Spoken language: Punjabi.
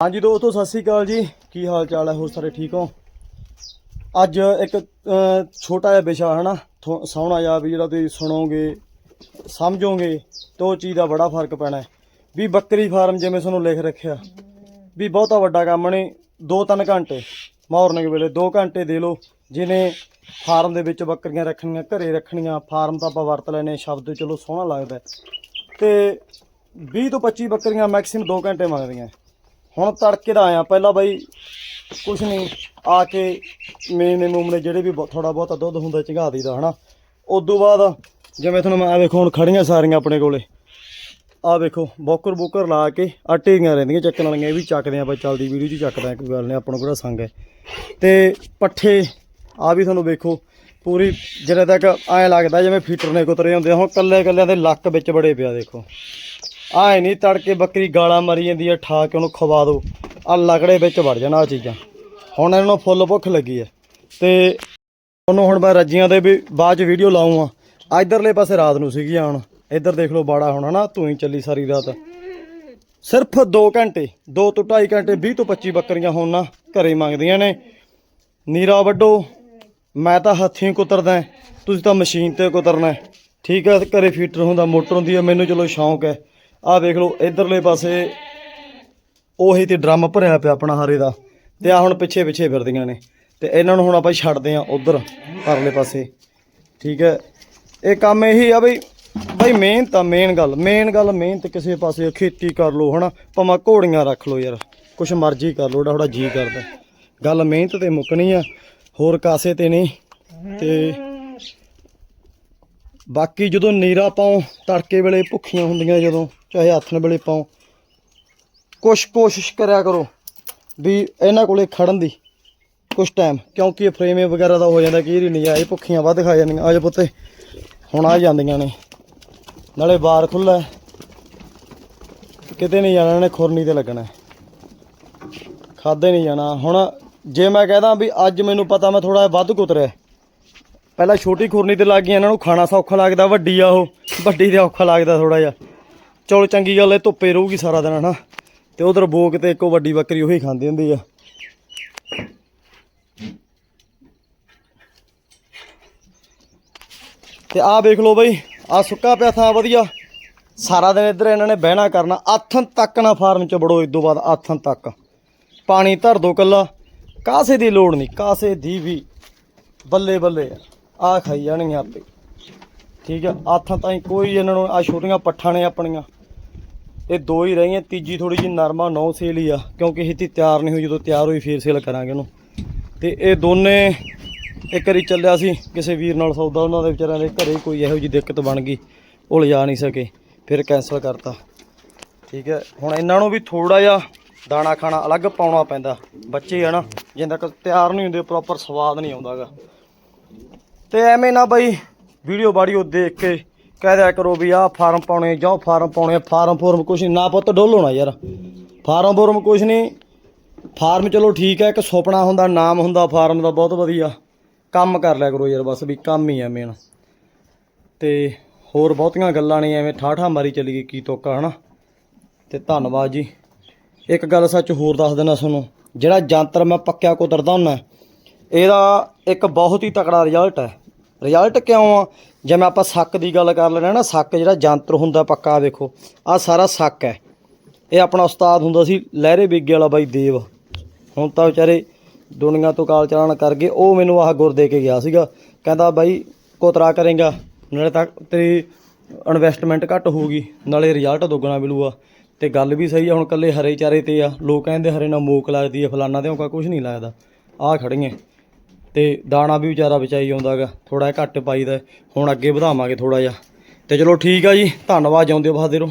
ਹਾਂਜੀ ਦੋਸਤੋ, ਸਤਿ ਸ੍ਰੀ ਅਕਾਲ ਜੀ। ਕੀ ਹਾਲ ਚਾਲ ਹੈ? ਹੋਰ ਸਾਰੇ ਠੀਕ ਹੋ? ਅੱਜ ਇੱਕ ਛੋਟਾ ਜਿਹਾ ਵਿਸ਼ਾ ਹੈ ਨਾ ਥੋ- ਸੋਹਣਾ ਜਿਹਾ ਵੀ ਜਿਹੜਾ ਤੁਸੀਂ ਸੁਣੋਗੇ, ਸਮਝੋਗੇ, ਤੇ ਉਹ ਚੀਜ਼ ਦਾ ਬੜਾ ਫ਼ਰਕ ਪੈਣਾ ਹੈ। ਵੀ ਬੱਕਰੀ ਫਾਰਮ ਜਿਵੇਂ ਤੁਹਾਨੂੰ ਲਿਖ ਰੱਖਿਆ, ਵੀ ਬਹੁਤਾ ਵੱਡਾ ਕੰਮ ਨਹੀਂ 2-3 ਘੰਟੇ। ਮਾਰਨਿੰਗ ਵੇਲੇ 2 ਘੰਟੇ ਦੇ ਲਓ ਜਿਹਨੇ ਫਾਰਮ ਦੇ ਵਿੱਚ ਬੱਕਰੀਆਂ ਰੱਖਣੀਆਂ, ਘਰੇ ਰੱਖਣੀਆਂ, ਫਾਰਮ ਤਾਂ ਆਪਾਂ ਵਰਤ ਲੈਨੇ ਸ਼ਬਦ ਚਲੋ ਸੋਹਣਾ ਲੱਗਦਾ ਹੈ। ਤੇ 20 ਤੋਂ 25 ਬੱਕਰੀਆਂ ਮੈਕਸਿਮਮ 2 ਘੰਟੇ ਮੰਗਦੀਆਂ ਹੁਣ ਤੜਕੇ ਦਾ ਆਇਆ, ਪਹਿਲਾਂ ਬਾਈ ਕੁਛ ਨਹੀਂ, ਆ ਕੇ ਮੇਨੇ ਮੂਮਨੇ ਜਿਹੜੇ ਵੀ ਥੋੜਾ ਬਹੁਤਾ ਦੁੱਧ ਹੁੰਦਾ ਚੰਗਾ ਦੀਦਾ ਹਨਾ। ਉਦੋਂ ਬਾਅਦ ਜਿਵੇਂ ਤੁਹਾਨੂੰ ਮੈਂ ਆ ਵੇਖੋ, ਹੁਣ ਖੜੀਆਂ ਸਾਰੀਆਂ ਆਪਣੇ ਕੋਲੇ। ਆ ਵੇਖੋ, ਬੋਕਰ ਬੋਕਰ ਲਾ ਕੇ ਆ ਢੇਰੀਆਂ ਰਹਿੰਦੀਆਂ ਚੱਕਣ ਵਾਲੀਆਂ, ਇਹ ਵੀ ਚੱਕਦੇ ਆ ਆਪਾਂ, ਚੱਲਦੀ ਵੀਡੀਓ 'ਚ ਹੀ ਚੱਕਦੇ ਆ ਕੋਈ ਗੱਲ ਨਹੀਂ, ਆਪਾਂ ਨੂੰ ਕਿਹੜਾ ਸੰਗ ਹੈ। ਤੇ ਪੱਠੇ ਆ ਵੀ ਤੁਹਾਨੂੰ ਵੇਖੋ, ਪੂਰੀ ਜਿਹੜੇ ਤੱਕ ਐਂ ਲੱਗਦਾ ਜਿਵੇਂ ਫੀਟਰ ਨੇ ਕੁਤਰੇ ਹੁੰਦੇ ਆ। ਹੁਣ ਕੱਲੇ ਕੱਲਿਆਂ ਦੇ ਲੱਕ ਵਿੱਚ ਬੜੇ ਪਿਆ, ਦੇਖੋ। ਆਏ ਨਹੀਂ ਤੜਕੇ ਬੱਕਰੀ ਗਾਲਾਂ ਮਾਰੀ ਜਾਂਦੀ ਹੈ ਠਾ ਕੇ ਉਹਨੂੰ ਖਵਾ ਦਿਓ ਆ ਲਕੜੇ ਵਿੱਚ ਵੜ ਜਾਣਾ ਆ ਚੀਜ਼ਾਂ। ਹੁਣ ਇਹਨਾਂ ਨੂੰ ਫੁੱਲ ਭੁੱਖ ਲੱਗੀ ਹੈ ਤੇ ਉਹਨੂੰ ਹੁਣ ਮੈਂ ਰੱਜੀਆਂ ਦੇ ਵੀ ਬਾਅਦ ਚ ਵੀਡੀਓ ਲਾਉਂਗਾ ਇਧਰਲੇ ਪਾਸੇ ਰਾਤ ਨੂੰ ਸੀਗੀ ਹੁਣ ਇੱਧਰ ਦੇਖ ਲਓ ਬਾੜਾ ਹੁਣ ਨਾ ਤੂੰ ਹੀ ਚੱਲੀ ਸਾਰੀ ਰਾਤ। ਸਿਰਫ 2 ਘੰਟੇ 2 ਤੋਂ 2.5 ਘੰਟੇ 20 ਤੋਂ 25 ਬੱਕਰੀਆਂ ਹੁਣ ਨਾ ਘਰੇ ਮੰਗਦੀਆਂ ਨੇ। ਨੀਰਾ ਵੱਡੋ ਮੈਂ ਤਾਂ ਹੱਥੀਂ ਕੁਤਰਦਾ ਤੁਸੀਂ ਤਾਂ ਮਸ਼ੀਨ ਤੇ ਕੁਤਰਨਾ ਠੀਕ ਹੈ, ਘਰੇ ਫੀਟਰ ਹੁੰਦਾ ਮੋਟਰ ਹੁੰਦੀ ਹੈ ਮੈਨੂੰ ਚਲੋ ਸ਼ੌਂਕ ਹੈ। ਆਹ ਵੇਖ ਲਓ, ਇਧਰਲੇ ਪਾਸੇ ਉਹੀ ਤੇ ਡਰਮ ਭਰਿਆ ਪਿਆ ਆਪਣਾ ਹਰੇ ਦਾ। ਤੇ ਆ ਹੁਣ ਪਿੱਛੇ ਪਿੱਛੇ ਫਿਰਦੀਆਂ ਨੇ। ਤੇ ਇਹਨਾਂ ਨੂੰ ਹੁਣ ਆਪਾਂ ਛੱਡਦੇ ਆ ਉਧਰ, ਪਰਲੇ ਪਾਸੇ। ਠੀਕ ਹੈ। ਇਹ ਕੰਮ ਇਹੀ ਆ ਬਈ ਬਈ ਮਿਹਨਤ ਆ ਮੇਨ ਗੱਲ ਮੇਨ ਗੱਲ ਮਿਹਨਤ ਕਿਸੇ ਪਾਸੇ ਖੇਤੀ ਕਰ ਲਓ, ਹਨਾ। ਭਾਵੇਂ ਘੋੜੀਆਂ ਰੱਖ ਲਓ ਯਾਰ, ਕੁਛ ਮਰਜ਼ੀ ਕਰ ਲਓ ਜਿਹੜਾ ਥੋੜਾ ਜੀ ਕਰਦਾ। ਗੱਲ ਮਿਹਨਤ ਤੇ ਮੁੱਕਣੀ ਆ, ਹੋਰ ਕਾਸੇ ਤੇ ਨਹੀਂ। ਤੇ ਬਾਕੀ ਜਦੋਂ ਨੀਰਾ ਪਾਉ, ਤੜਕੇ ਵੇਲੇ ਭੁੱਖੀਆਂ ਹੁੰਦੀਆਂ ਜਦੋਂ। ਚਾਹੇ ਹੱਥਨ ਵੇਲੇ ਪਾਓ ਕੁਛ ਕੋਸ਼ਿਸ਼ ਕਰਿਆ ਕਰੋ ਵੀ ਇਹਨਾਂ ਕੋਲੇ ਖੜਨ ਦੀ ਕੁਛ ਟਾਈਮ ਕਿਉਂਕਿ ਇਹ ਫਰੇਮੇ ਵਗੈਰਾ ਦਾ ਹੋ ਜਾਂਦਾ ਕਿ ਇਹ ਨਹੀਂ ਆ ਇਹ ਭੁੱਖੀਆਂ ਵੱਧ ਖਾ ਜਾਂਦੀਆਂ। ਆਜ ਪੁੱਤੇ, ਹੁਣ ਆ ਜਾਂਦੀਆਂ ਨੇ। ਨਾਲੇ ਬਾਰ ਖੁੱਲਾ ਕਿਤੇ ਨਹੀਂ ਜਾਣਾ, ਇਹਨੇ ਖੁਰਨੀ ਤੇ ਲੱਗਣਾ ਹੈ। ਖਾਦੇ ਨਹੀਂ ਜਾਣਾ। ਹੁਣ ਜੇ ਮੈਂ ਕਹਦਾ ਵੀ ਅੱਜ ਮੈਨੂੰ ਪਤਾ ਮੈਂ ਥੋੜਾ ਵੱਧ ਕੁਤਰਿਆ ਪਹਿਲਾਂ ਛੋਟੀ ਖੁਰਨੀ ਤੇ ਲੱਗ ਗਈ ਇਹਨਾਂ ਨੂੰ ਖਾਣਾ ਸੌਖਾ ਲੱਗਦਾ, ਵੱਡੀ ਆ ਉਹ। ਵੱਡੀ ਤੇ ਔਖਾ ਲੱਗਦਾ ਥੋੜਾ ਜਿਹਾ। ਚਲੋ ਚੰਗੀ ਗੱਲ ਹੈ, ਧੁੱਪੇ ਰਹੂਗੀ ਸਾਰਾ ਦਿਨ, ਹਨਾ? ਤੇ ਉਧਰ ਬੋਕ ਤੇ ਇੱਕੋ ਵੱਡੀ ਬੱਕਰੀ ਉਹੀ ਖਾਂਦੀ ਹੁੰਦੀ ਆ। ਤੇ ਆਹ ਵੇਖ ਲਓ ਬਈ ਆ ਸੁੱਕਾ ਪਿਆ ਥਾਂ ਵਧੀਆ। ਸਾਰਾ ਦਿਨ ਇੱਧਰ ਇਹਨਾਂ ਨੇ ਬਹਿਣਾ ਕਰਨਾ, ਆਥਣ ਤੱਕ ਨਾ ਫਾਰਮ ਚ ਬੜੋ ਵੜੋ ਤੋਂ ਬਾਅਦ ਆਥਣ ਤੱਕ। ਪਾਣੀ ਧਰ ਦੋ ਕੱਲਾ, ਕਾਸੇ ਦੀ ਲੋੜ ਨਹੀਂ, ਕਾਸੇ ਦੀ ਵੀ। ਬੱਲੇ ਬੱਲੇ ਆ ਖਾਈ ਜਾਣਗੀਆਂ ਆਪੇ। ਠੀਕ ਆ ਆਥਾਂ ਤਾਈਂ ਕੋਈ ਇਹਨਾਂ ਨੂੰ ਆ ਛੋਟੀਆਂ ਪੱਠਾਂ ਨੇ ਆਪਣੀਆਂ। ਇਹ ਦੋ ਹੀ ਰਹੀਆਂ ਤੀਜੀ ਥੋੜੀ ਜਿਹੀ ਨਰਮਾ, ਨੌ ਸੇਲ ਹੀ ਆ, ਕਿਉਂਕਿ ਇਹ ਤੀ ਤਿਆਰ ਨਹੀਂ ਹੋਈ, ਜਦੋਂ ਤਿਆਰ ਹੋਈ ਫੇਰ ਸੇਲ ਕਰਾਂਗੇ ਉਹਨੂੰ ਤੇ ਇਹ ਦੋਨੇ ਇੱਕ ਵਾਰੀ ਚੱਲਿਆ ਸੀ ਕਿਸੇ ਵੀਰ ਨਾਲ ਸੌਦਾ, ਉਹਨਾਂ ਦੇ ਵਿਚਾਰਿਆਂ ਦੇ ਘਰੇ ਕੋਈ ਇਹੋ ਜਿਹੀ ਦਿੱਕਤ ਬਣ ਗਈ, ਉਹ ਲਿਜਾ ਨਹੀਂ ਸਕੇ, ਫਿਰ ਕੈਨਸਲ ਕਰਤਾ। ਠੀਕ ਹੈ, ਹੁਣ ਇਹਨਾਂ ਨੂੰ ਵੀ ਥੋੜਾ ਜਿਹਾ ਦਾਣਾ ਖਾਣਾ ਅਲੱਗ ਪਾਉਣਾ ਪੈਂਦਾ, ਬੱਚੇ ਆ ਨਾ ਜਿੰਦਾ ਤੱਕ ਤਿਆਰ ਨਹੀਂ ਹੁੰਦੇ ਪ੍ਰੋਪਰ ਸਵਾਦ ਨਹੀਂ ਆਉਂਦਾਗਾ ਤੇ ਐਵੇਂ ਨਾ ਬਈ ਵੀਡੀਓ ਬਾੜੀ ਉਹ ਦੇਖ ਕੇ ਕਹਿ ਦਿਆ ਕਰੋ ਵੀ ਆਹ ਫਾਰਮ ਪਾਉਣੇ ਜਾਂ ਫਾਰਮ ਪਾਉਣੇ, ਫਾਰਮ ਫੋਰਮ ਕੁਛ ਨਹੀਂ ਨਾ ਪੁੱਤ ਡੋਲੋਣਾ ਯਾਰ। ਫਾਰਮ ਫੋਰਮ ਕੁਛ ਨਹੀਂ ਫਾਰਮ ਚਲੋ ਠੀਕ ਹੈ, ਇੱਕ ਸੁਪਨਾ ਹੁੰਦਾ, ਨਾਮ ਹੁੰਦਾ ਫਾਰਮ ਦਾ, ਬਹੁਤ ਵਧੀਆ। ਕੰਮ ਕਰ ਲਿਆ ਕਰੋ ਯਾਰ ਬਸ, ਵੀ ਕੰਮ ਹੀ ਆ ਮੇਨ ਤੇ ਹੋਰ ਬਹੁਤੀਆਂ ਗੱਲਾਂ ਨੇ, ਐਵੇਂ ਠਾਠਾ ਮਾਰੀ ਚਲੀ ਗਈ ਕੀ ਤੋਕਾ, ਹਨਾ? ਤੇ ਧੰਨਵਾਦ ਜੀ। ਇੱਕ ਗੱਲ ਸੱਚ ਹੋਰ ਦੱਸ ਦੇਣਾ ਤੁਹਾਨੂੰ, ਜਿਹੜਾ ਜੰਤਰ ਮੈਂ ਪੱਕਿਆ ਕੁਦਰਦਾ ਹੁੰਦਾ, ਇਹਦਾ ਇੱਕ ਬਹੁਤ ਹੀ ਤਕੜਾ ਰਿਜ਼ਲਟ ਹੈ। ਰਿਜ਼ਲਟ ਕਿਉਂ ਆ? ਜਿਵੇਂ ਆਪਾਂ ਸੱਕ ਦੀ ਗੱਲ ਕਰ ਲੈਣਾ ਨਾ, ਸੱਕ ਜਿਹੜਾ ਜੰਤਰ ਹੁੰਦਾ ਪੱਕਾ ਵੇਖੋ ਆ ਸਾਰਾ ਸੱਕ ਹੈ। ਇਹ ਆਪਣਾ ਉਸਤਾਦ ਹੁੰਦਾ ਸੀ ਲਹਿਰੇ ਬੀਗੇ ਵਾਲਾ ਬਾਈ ਦੇਵ। ਹੁਣ ਤਾਂ ਵਿਚਾਰੇ ਦੁਨੀਆ ਤੋਂ ਕਾਲ ਚਲਾਣ ਕਰ ਗਏ ਉਹ ਮੈਨੂੰ ਆਹ ਗੁਰ ਦੇ ਕੇ ਗਿਆ ਸੀਗਾ। ਕਹਿੰਦਾ, ਬਾਈ, ਕੋਤਰਾ ਕਰੇਗਾ, ਨਾਲੇ ਤਾਂ ਤੇਰੀ ਇਨਵੈਸਟਮੈਂਟ ਘੱਟ ਹੋਊਗੀ, ਨਾਲੇ ਰਿਜ਼ਲਟ ਦੁੱਗਣਾ ਮਿਲੂਗਾ। ਤੇ ਗੱਲ ਵੀ ਸਹੀ ਆ, ਹੁਣ ਕੱਲੇ ਹਰੇ ਚਾਰੇ ਤੇ ਆ। ਲੋਕ ਕਹਿੰਦੇ ਹਰੇ ਨਾਲ ਮੋਕ ਲੱਗਦੀ ਆ, ਫਲਾਨਾ ਤੇ ਉਹ ਕੁਝ ਨਹੀਂ ਲੱਗਦਾ। ਆਹ ਖੜੀਆਂ ਤੇ ਦਾਣਾ ਵੀ ਵਿਚਾਰਾ ਬਚਾਈ ਆਉਂਦਾਗਾ ਥੋੜਾ ਜਿਹਾ ਘੱਟ ਪਾਈਦਾ, ਹੁਣ ਅੱਗੇ ਵਧਾਵਾਂਗੇ ਥੋੜਾ ਜਿਹਾ। ਤੇ ਚਲੋ ਠੀਕ ਆ ਜੀ, ਧੰਨਵਾਦ, ਜਿਉਂਦੇ ਵਸਦੇ ਰਹੋ